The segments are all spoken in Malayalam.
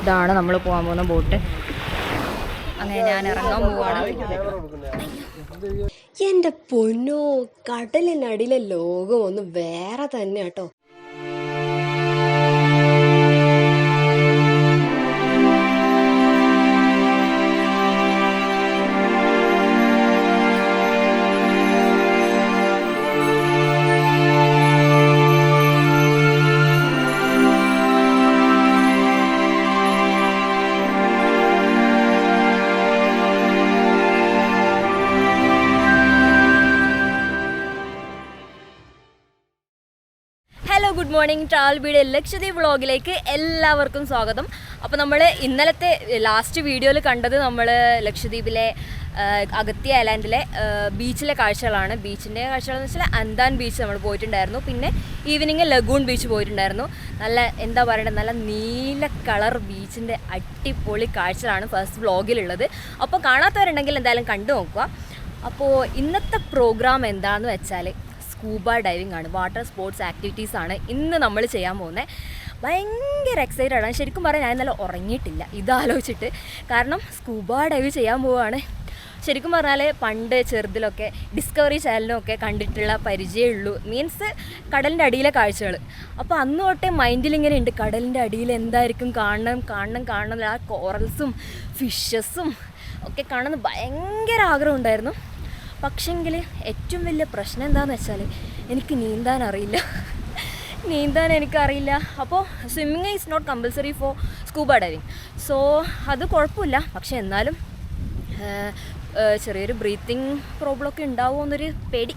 ഇതാണ് നമ്മൾ പോകാൻ പോകുന്ന ബോട്ട്. അങ്ങനെ ഞാൻ ഇറങ്ങാൻ പോവാണ്. എന്റെ പൊന്നോ കടലിനടിയിലെ ലോകം ഒന്ന് വേറെ തന്നെ കേട്ടോ മോർണിംഗ് ട്രാവൽ വീഡിയോ ലക്ഷദ്വീപ് വ്ളോഗിലേക്ക് എല്ലാവർക്കും സ്വാഗതം. അപ്പോൾ നമ്മൾ ഇന്നലത്തെ ലാസ്റ്റ് വീഡിയോയിൽ കണ്ടത് നമ്മൾ ലക്ഷദ്വീപിലെ അഗത്തി ഐലാൻഡിലെ ബീച്ചിലെ കാഴ്ചകളാണ്. ബീച്ചിന്റെ കാഴ്ചകളെന്ന് വെച്ചാൽ അന്താൻ ബീച്ച് നമ്മൾ പോയിട്ടുണ്ടായിരുന്നു. പിന്നെ ഈവനിങ് ലഗൂൺ ബീച്ച് പോയിട്ടുണ്ടായിരുന്നു. നല്ല എന്താ പറയുക നല്ല നീല കളർ ബീച്ചിന്റെ അടിപൊളി കാഴ്ചകളാണ് ഫസ്റ്റ് വ്ളോഗിലുള്ളത്. അപ്പോൾ കാണാത്തവരുണ്ടെങ്കിൽ എന്തായാലും കണ്ടു നോക്കുക. അപ്പോൾ ഇന്നത്തെ പ്രോഗ്രാം എന്താണെന്ന് വെച്ചാൽ സ്കൂബ ഡൈവിംഗ് ആണ് വാട്ടർ സ്പോർട്സ് ആക്ടിവിറ്റീസ് ആണ് ഇന്ന് നമ്മൾ ചെയ്യാൻ പോകുന്നത്. ഭയങ്കര എക്സൈറ്റഡ് ആണ്. ശരിക്കും പറയാൻ ഞാൻ ഇന്നലെ ഉറങ്ങിയിട്ടില്ല ഇതാലോചിച്ചിട്ട്. കാരണം സ്കൂബ ഡൈവ് ചെയ്യാൻ പോവുകയാണ് ശരിക്കും പറഞ്ഞാൽ പണ്ട് ചെറുതിലൊക്കെ ഡിസ്കവറി ചാനലിനൊക്കെ കണ്ടിട്ടുള്ള പരിചയമുള്ളൂ മീൻസ് കടലിന്റെ അടിയിലെ കാഴ്ചകൾ അപ്പോൾ അന്ന് തൊട്ടേ മൈൻഡിലിങ്ങനെ ഉണ്ട് കടലിന്റെ അടിയിൽ എന്തായിരിക്കും കാണണം കാണണം കാണണം. ആ കോറൽസും ഫിഷസും ഒക്കെ കാണുന്ന ഭയങ്കര ആഗ്രഹം ഉണ്ടായിരുന്നു. പക്ഷെങ്കിൽ ഏറ്റവും വലിയ പ്രശ്നം എന്താണെന്ന് വെച്ചാൽ എനിക്ക് നീന്താൻ അറിയില്ല. നീന്താൻ എനിക്കറിയില്ല. അപ്പോൾ swimming is not compulsory for scuba diving so അത് കുഴപ്പമില്ല. പക്ഷെ എന്നാലും ചെറിയൊരു ബ്രീത്തിങ് പ്രോബ്ലം ഒക്കെ ഉണ്ടാവുമോ എന്നൊരു പേടി.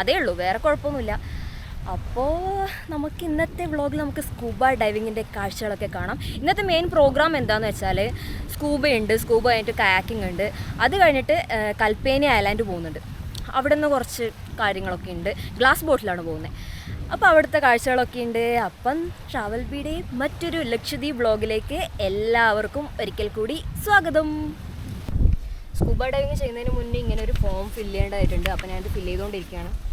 അതേ ഉള്ളൂ. വേറെ കുഴപ്പമൊന്നുമില്ല. അപ്പോൾ നമുക്ക് ഇന്നത്തെ വ്ളോഗിൽ നമുക്ക് സ്കൂബ ഡൈവിങ്ങിന്റെ കാഴ്ചകളൊക്കെ കാണാം. ഇന്നത്തെ മെയിൻ പ്രോഗ്രാം എന്താണെന്ന് വെച്ചാൽ സ്കൂബ ഉണ്ട് സ്കൂബ കഴിഞ്ഞിട്ട് കയാക്കിംഗ് ഉണ്ട്. അത് കഴിഞ്ഞിട്ട് കൽപ്പേനി ഐലാൻഡ് പോകുന്നുണ്ട്. അവിടെ നിന്ന് കുറച്ച് കാര്യങ്ങളൊക്കെ ഉണ്ട്. ഗ്ലാസ് ബോട്ടിലാണ് പോകുന്നത്. അപ്പോൾ അവിടുത്തെ കാഴ്ചകളൊക്കെ ഉണ്ട്. അപ്പം ട്രാവൽ ബീഡേ മറ്റൊരു ലക്ഷദ്വീപ് വ്ളോഗിലേക്ക് എല്ലാവർക്കും ഒരിക്കൽ കൂടി സ്വാഗതം. സ്കൂബ ഡൈവിങ് ചെയ്യുന്നതിന് മുന്നേ ഇങ്ങനെ ഒരു ഫോം ഫില്ല് ചെയ്യേണ്ടതായിട്ടുണ്ട്. അപ്പോൾ ഞാനത് ഫില്ല് ചെയ്തുകൊണ്ടിരിക്കുകയാണ്.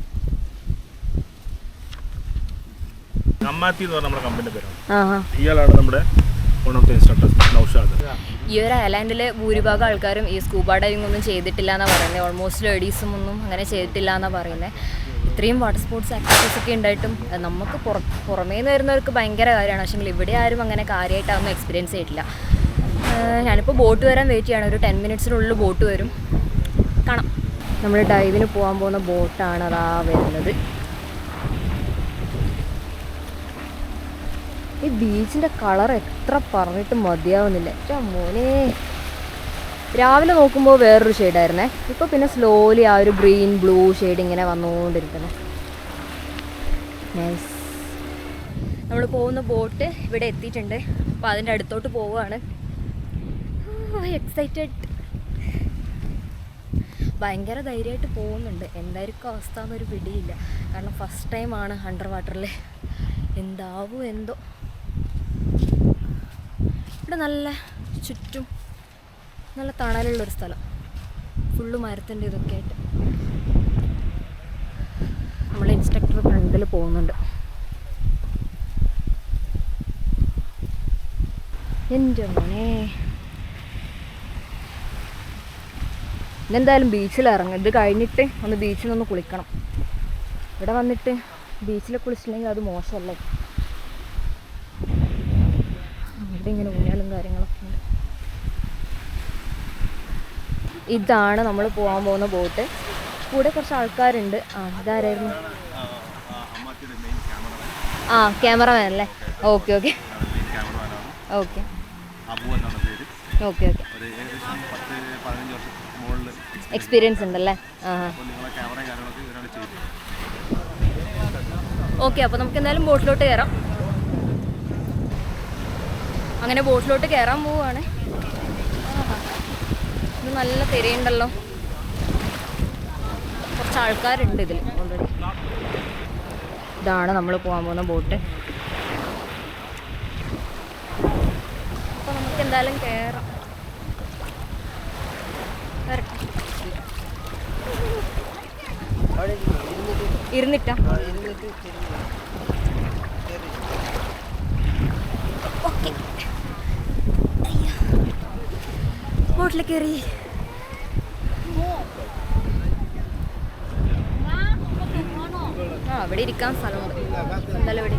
അമ്മാത്തി എന്ന് പറഞ്ഞ നമ്മുടെ കമ്പനിയുടെ പേരാണ്. ആഹാ. ഇയാളാണ് നമ്മുടെ one of the instructors Naushad. ഈ ഒരു ഐലാൻഡിൽ ഭൂരിഭാഗം ആൾക്കാരും ഈ സ്കൂബ ഡൈവിംഗ് ഒന്നും ചെയ്തിട്ടില്ല എന്നാണ് പറയുന്നത് ഓൾമോസ്റ്റ് ലേഡീസും ഒന്നും അങ്ങനെ ചെയ്തിട്ടില്ല എന്നാണ് പറയുന്നത് ഇത്രയും വാട്ടർ സ്പോർട്സ് ആക്ടിവിറ്റീസ് ഒക്കെ ഉണ്ടായിട്ടും നമുക്ക് പുറ പുറമേ നിന്ന് വരുന്നവർക്ക് ഭയങ്കര കാര്യമാണ്. പക്ഷേ ഇവിടെ ആരും അങ്ങനെ കാര്യമായിട്ട് അതൊന്നും എക്സ്പീരിയൻസ് ചെയ്തിട്ടില്ല. ഞാനിപ്പോൾ ബോട്ട് വരാൻ വെയിറ്റ് ചെയ്യണം. ഒരു ടെൻ മിനിറ്റ്സിനുള്ളിൽ ബോട്ട് വരും. കാണാം. നമ്മൾ ഡൈവിന് പോകാൻ പോകുന്ന ബോട്ടാണ് അതാ വരുന്നത്. ഈ ബീച്ചിന്റെ കളർ എത്ര പറഞ്ഞിട്ട് മതിയാവുന്നില്ല. മോനെ. രാവിലെ നോക്കുമ്പോൾ വേറൊരു ഷെയ്ഡായിരുന്നേ ഇപ്പോൾ പിന്നെ സ്ലോലി ആ ഒരു ഗ്രീൻ ബ്ലൂ ഷെയ്ഡ് ഇങ്ങനെ വന്നുകൊണ്ടിരിക്കുന്നത് നൈസ് നമ്മൾ പോകുന്ന ബോട്ട് ഇവിടെ എത്തിയിട്ടുണ്ട്. അപ്പോൾ അതിന്റെ അടുത്തോട്ട് പോവുകയാണ്. എക്സൈറ്റഡ് ഭയങ്കര ധൈര്യമായിട്ട് പോകുന്നുണ്ട്. എന്തായിരിക്കും അവസ്ഥ എന്നൊരു പിടിയില്ല. കാരണം ഫസ്റ്റ് ടൈമാണ് അണ്ടർ വാട്ടറിൽ എന്താവും എന്തോ. ഇവിടെ നല്ല ചുറ്റും നല്ല തണലുള്ളൊരു സ്ഥലം. ഫുള്ള് മരത്തിന്റെ ഇതൊക്കെ ആയിട്ട്. നമ്മളെ ഇൻസ്ട്രക്ടർ ഫ്രണ്ടിൽ പോകുന്നുണ്ട്. എന്റെ മോനെ. ഇന്നെന്തായാലും ബീച്ചിൽ ഇറങ്ങും. ഇത് കഴിഞ്ഞിട്ട് ഒന്ന് ബീച്ചിൽ ഒന്ന് കുളിക്കണം. ഇവിടെ വന്നിട്ട് ബീച്ചിൽ കുളിച്ചില്ലെങ്കിൽ അത് മോശമല്ലേ? ഇവിടെ ഇങ്ങനെ കാര്യങ്ങളൊക്കെ ഉണ്ട്. ഇതാണ് നമ്മൾ പോകാൻ പോകുന്ന ബോട്ട്. കൂടെ കുറച്ച് ആൾക്കാരുണ്ട്. ആ ഇതാരായിരുന്നു? ആ ക്യാമറമാൻ അല്ലേ ഓക്കെ. ഓക്കെ. ഓക്കെ എക്സ്പീരിയൻസ് ഉണ്ടല്ലേ? ഓക്കെ അപ്പോൾ നമുക്ക് എന്തായാലും ബോട്ടിലോട്ട് കയറാം. അങ്ങനെ ബോട്ടിലോട്ട് കയറാൻ പോവുകയാണ് ഇത് നല്ല തിരയുണ്ടല്ലോ. കുറച്ച് ആൾക്കാരുണ്ട് ഇതിൽ ഓൾറെഡി ഇതാണ് നമ്മൾ പോകാൻ പോകുന്ന ബോട്ട്. അപ്പോൾ നമുക്ക് എന്തായാലും കയറാം ഇരുന്നിട്ടാ? ഓക്കെ ബോട്ടിൽ കയറി. ആ ഇരിക്കാൻ സ്ഥലമുണ്ട്. എന്തായാലും ഇവിടെ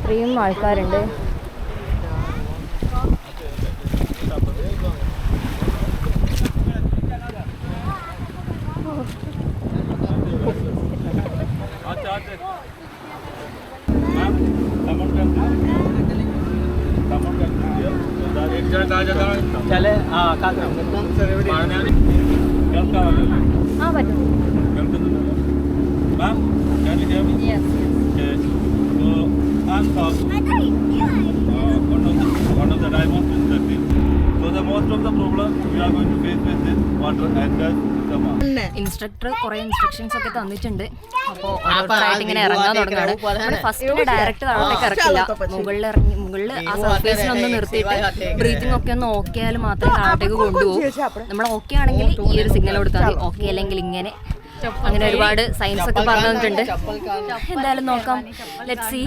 ഇത്രയും ആൾക്കാരുണ്ട്. चले हाँ का हाँ बच्चों ma'am can you hear me yes yes so i'm talking uh, one of the one of the diamonds in the instructor കുറെ ഇൻസ്ട്രക്ഷൻസ് ഒക്കെ തന്നിട്ടുണ്ട് അപ്പോൾ ഓരോരുത്തരായിട്ട് ഇങ്ങനെ ഇറങ്ങാൻ തുടങ്ങുകയാണ് ഫസ്റ്റ് ഡയറക്റ്റ് താഴത്തേക്ക് ഇറക്കില്ല മുകളിൽ ഇറങ്ങി മുകളിൽ ആ സർഫേസിനൊന്ന് നിർത്തിയിട്ട് ബ്രീത്തിങ് ഒക്കെ ഒന്ന് ഓക്കെ ആയാലും മാത്രമേ താഴത്തേക്ക് കൊണ്ടുപോകും നമ്മൾ ഓക്കെ ആണെങ്കിൽ ഈ ഒരു സിഗ്നൽ കൊടുത്താൽ മതി ഓക്കെ അല്ലെങ്കിൽ ഇങ്ങനെ അങ്ങനെ ഒരുപാട് സയൻസ് ഒക്കെ പറഞ്ഞു തന്നിട്ടുണ്ട് എന്തായാലും നോക്കാം ലെറ്റ് സി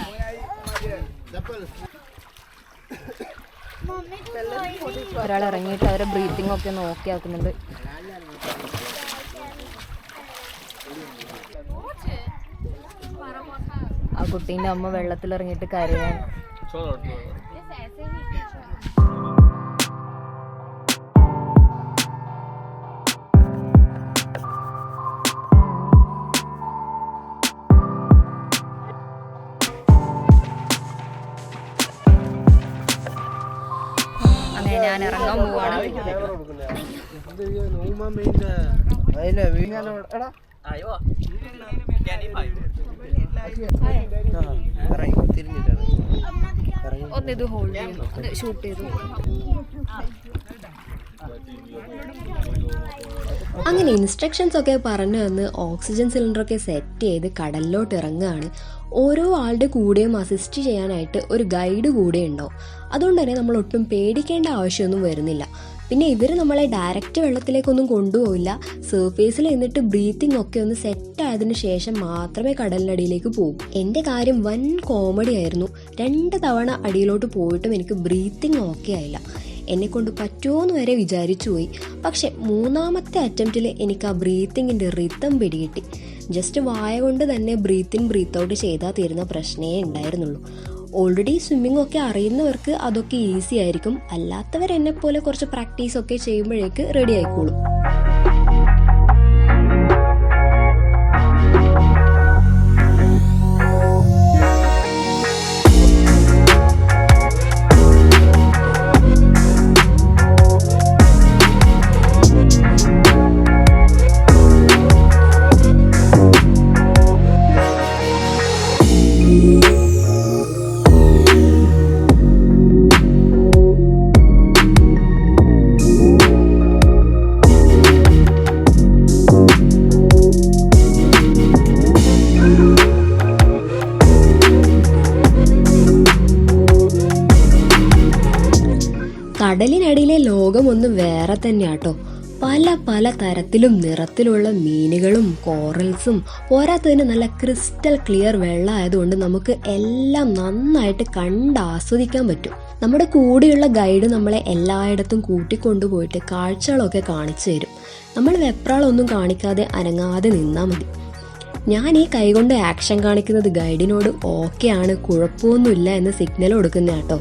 ഒരാൾ ഇറങ്ങിയിട്ട് അവരെ ബ്രീത്തിങ് ഒക്കെ ഒന്ന് ഓക്കെ ആക്കുന്നുണ്ട്. ആ കുട്ടീന്റെ അമ്മ വെള്ളത്തിൽ ഇറങ്ങിയിട്ട് കരയാൻ ഞാൻ ഇറങ്ങാൻ പോവാണ്. ഒന്നിത് ഹോൾഡ് ചെയ്തു ഷൂട്ട് ചെയ്തു അങ്ങനെ ഇൻസ്ട്രക്ഷൻസ് ഒക്കെ പറഞ്ഞു തന്ന് ഓക്സിജൻ സിലിണ്ടറൊക്കെ സെറ്റ് ചെയ്ത് കടലിലോട്ട് ഇറങ്ങുകയാണ്. ഓരോ ആളുടെ കൂടെയും അസിസ്റ്റ് ചെയ്യാനായിട്ട് ഒരു ഗൈഡ് കൂടെ ഉണ്ടാവും. അതുകൊണ്ട് തന്നെ നമ്മൾ ഒട്ടും പേടിക്കേണ്ട ആവശ്യമൊന്നും വരുന്നില്ല. പിന്നെ ഇവർ നമ്മളെ ഡയറക്റ്റ് വെള്ളത്തിലേക്കൊന്നും കൊണ്ടുപോവില്ല. സർഫേസിൽ നിന്നിട്ട് ബ്രീത്തിങ് ഒക്കെ ഒന്ന് സെറ്റ് ആയതിന് ശേഷം മാത്രമേ കടലിനടിയിലേക്ക് പോകും. എന്റെ കാര്യം വൻ കോമഡി ആയിരുന്നു. രണ്ട് തവണ അടിയിലോട്ട് പോയിട്ടും എനിക്ക് ബ്രീത്തിങ് ഓക്കെ ആയില്ല. എന്നെ കൊണ്ട് പറ്റുമോയെന്ന് വരെ വിചാരിച്ചു പോയി. പക്ഷെ മൂന്നാമത്തെ അറ്റംപ്റ്റിൽ എനിക്ക് ആ ബ്രീത്തിങ്ങിന്റെ റിത്തം പിടികിട്ടി. ജസ്റ്റ് വായ കൊണ്ട് തന്നെ ബ്രീത്ത് ഇൻ ബ്രീത്ത് ഔട്ട് ചെയ്താൽ തീരുന്ന പ്രശ്നമേ ഉണ്ടായിരുന്നുള്ളൂ. ഓൾറെഡി സ്വിമ്മിംഗ് ഒക്കെ അറിയുന്നവർക്ക് അതൊക്കെ ഈസി ആയിരിക്കും. അല്ലാത്തവർ എന്നെപ്പോലെ പോലെ കുറച്ച് പ്രാക്ടീസ് ഒക്കെ ചെയ്യുമ്പോഴേക്ക് റെഡി ആയിക്കോളും. ലോകം ഒന്ന് വേറെ തന്നെയാട്ടോ. പല പല തരത്തിലും നിറത്തിലുള്ള മീനുകളും കോറൽസും പോരാത്തതിന് നല്ല ക്രിസ്റ്റൽ ക്ലിയർ വെള്ളം ആയതുകൊണ്ട് നമുക്ക് എല്ലാം നന്നായിട്ട് കണ്ട് ആസ്വദിക്കാൻ പറ്റും. നമ്മുടെ കൂടെയുള്ള ഗൈഡ് നമ്മളെ എല്ലായിടത്തും കൂട്ടിക്കൊണ്ടുപോയിട്ട് കാഴ്ചകളൊക്കെ കാണിച്ചു തരും. നമ്മൾ വെപ്രാളൊന്നും കാണിക്കാതെ അനങ്ങാതെ നിന്നാൽ മതി. ഞാൻ ഈ കൈകൊണ്ട് ആക്ഷൻ കാണിക്കുന്നത് ഗൈഡിനോട് ഓക്കെ ആണ് കുഴപ്പമൊന്നുമില്ല എന്ന് സിഗ്നൽ കൊടുക്കുന്ന കേട്ടോ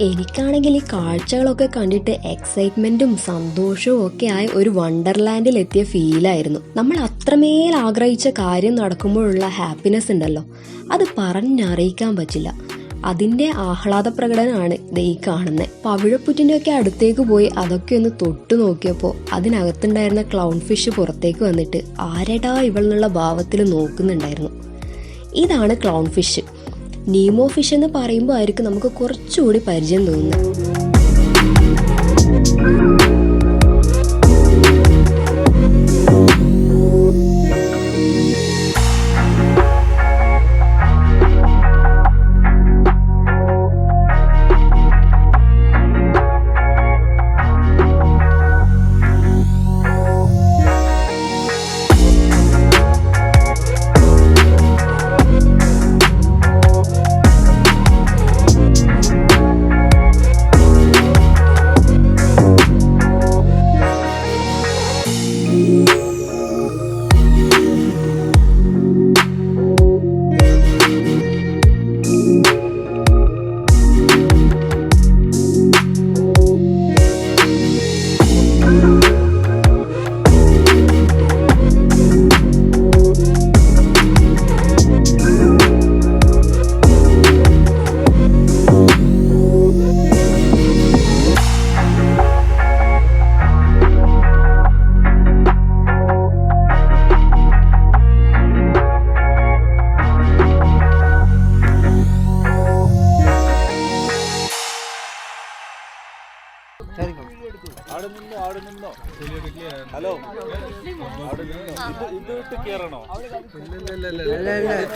എനിക്കാണെങ്കിൽ ഈ കാഴ്ചകളൊക്കെ കണ്ടിട്ട് എക്സൈറ്റ്മെന്റും സന്തോഷവും ഒക്കെ ആയ ഒരു വണ്ടർലാൻഡിൽ എത്തിയ ഫീലായിരുന്നു നമ്മൾ അത്രമേൽ ആഗ്രഹിച്ച കാര്യം നടക്കുമ്പോഴുള്ള ഹാപ്പിനെസ് ഉണ്ടല്ലോ. അത് പറഞ്ഞറിയിക്കാൻ പറ്റില്ല. അതിന്റെ ആഹ്ലാദ പ്രകടനമാണ് ഈ കാണുന്നത് പവിഴപ്പുറ്റിന്റെ ഒക്കെ അടുത്തേക്ക് പോയി അതൊക്കെ ഒന്ന് തൊട്ടു നോക്കിയപ്പോൾ അതിനകത്തുണ്ടായിരുന്ന ക്ലൗൺ ഫിഷ് പുറത്തേക്ക് വന്നിട്ട് ആരടാ ഇവളെന്നുള്ള ഭാവത്തിൽ നോക്കുന്നുണ്ടായിരുന്നു. ഇതാണ് ക്ലൗൺ ഫിഷ് നീമോ ഫിഷ് എന്ന് പറയുമ്പോൾ ആയിരിക്കും നമുക്ക് കുറച്ചുകൂടി പരിചയം തോന്നുന്നത്.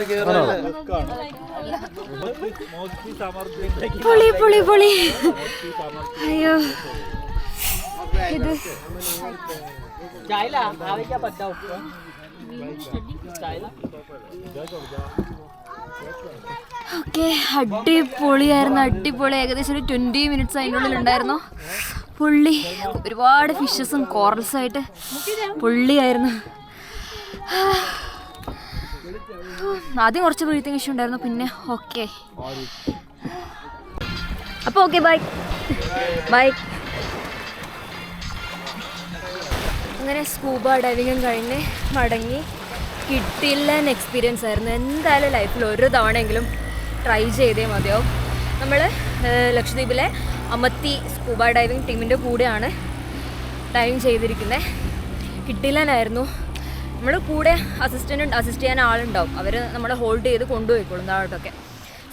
കേറാണോ? അയ്യോ. ഇത്. ഓക്കെ അടിപൊളിയായിരുന്നു അടിപൊളി. ഏകദേശം ഒരു ട്വന്റി മിനിറ്റ്സ് അതിനുള്ളിൽ ഉണ്ടായിരുന്നു. പുള്ളി ഒരുപാട് ഫിഷസും കോറൽസും ആയിട്ട് പുള്ളിയായിരുന്നു. ആദ്യം കുറച്ച് ബ്രീത്തിങ് ഇഷ്യൂ ഉണ്ടായിരുന്നു പിന്നെ ഓക്കെ അപ്പോൾ ഓക്കെ ബൈ ബൈ അങ്ങനെ സ്കൂബ ഡൈവിങ്ങും കഴിഞ്ഞ് മടങ്ങി കിട്ടില്ല എക്സ്പീരിയൻസ് ആയിരുന്നു. എന്തായാലും ലൈഫിൽ ഒരു തവണയെങ്കിലും ട്രൈ ചെയ്തേ മതിയാവും. നമ്മൾ ലക്ഷദ്വീപിലെ അമത്തി സ്കൂബ ഡൈവിങ് ടീമിന്റെ കൂടെയാണ് ഡൈവിങ് ചെയ്തിരിക്കുന്നത് കിട്ടില്ലനായിരുന്നു നമ്മൾ കൂടെ അസിസ്റ്റന്റ് അസിസ്റ്റ് ചെയ്യാൻ ആളുണ്ടാവും. അവർ നമ്മളെ ഹോൾഡ് ചെയ്ത് കൊണ്ടുപോയിക്കോളും. താഴോട്ടൊക്കെ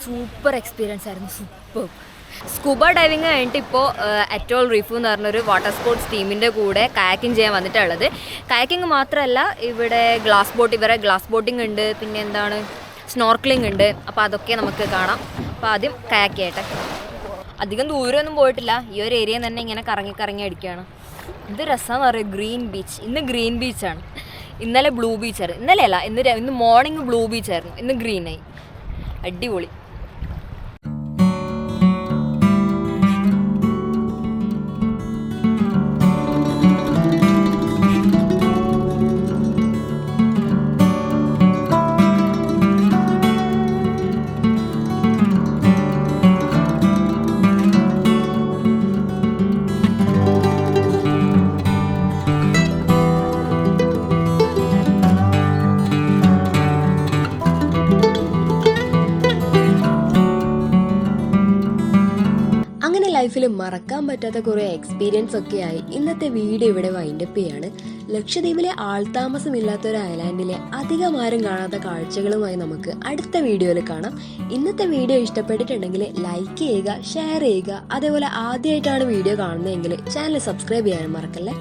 സൂപ്പർ എക്സ്പീരിയൻസ് ആയിരുന്നു. സൂപ്പർ സ്കൂബ ഡൈവിങ് കഴിഞ്ഞിട്ട് ഇപ്പോൾ അറ്റോൾ റീഫ് എന്ന് പറഞ്ഞൊരു വാട്ടർ സ്പോർട്സ് ടീമിന്റെ കൂടെ കായാക്കിംഗ് ചെയ്യാൻ വന്നിട്ടുള്ളത്. കായാക്കിംഗ് മാത്രമല്ല ഇവിടെ ഗ്ലാസ് ബോട്ട് ഇവരെ ഗ്ലാസ് ബോട്ടിംഗ് ഉണ്ട്. പിന്നെ എന്താണ്? സ്നോർക്ലിംഗ് ഉണ്ട്. അപ്പോൾ അതൊക്കെ നമുക്ക് കാണാം. അപ്പോൾ ആദ്യം കയാക്ക് ചെയ്യട്ടെ. അധികം ദൂരമൊന്നും പോയിട്ടില്ല. ഈ ഒരു ഏരിയ തന്നെ ഇങ്ങനെ കറങ്ങി കറങ്ങി അടിക്കുകയാണ് ഇത് രസമെന്ന് പറയുക ഗ്രീൻ ബീച്ച് ഇന്ന് ഗ്രീൻ ബീച്ചാണ് ഇന്നലെ ബ്ലൂ ബീച്ചായിരുന്നു ഇന്നലെ അല്ല ഇന്ന് ഇന്ന് മോർണിംഗ് ബ്ലൂ ബീച്ചായിരുന്നു ഇന്ന് ഗ്രീനായി അടിപൊളി. അങ്ങനെ ലൈഫിൽ മറക്കാൻ പറ്റാത്ത കുറേ എക്സ്പീരിയൻസ് ഒക്കെ ആയി ഇന്നത്തെ വീഡിയോ ഇവിടെ വൈൻഡപ്പ് ചെയ്യാണ്. ലക്ഷദ്വീപിലെ ആൾതാമസമില്ലാത്ത ഒരു ഐലാൻഡിലെ അധികം ആരും കാണാത്ത കാഴ്ചകളുമായി നമുക്ക് അടുത്ത വീഡിയോയിൽ കാണാം. ഇന്നത്തെ വീഡിയോ ഇഷ്ടപ്പെട്ടിട്ടുണ്ടെങ്കിൽ ലൈക്ക് ചെയ്യുക ഷെയർ ചെയ്യുക. അതേപോലെ ആദ്യമായിട്ടാണ് വീഡിയോ കാണുന്നതെങ്കിൽ ചാനൽ സബ്സ്ക്രൈബ് ചെയ്യാനും മറക്കല്ലേ?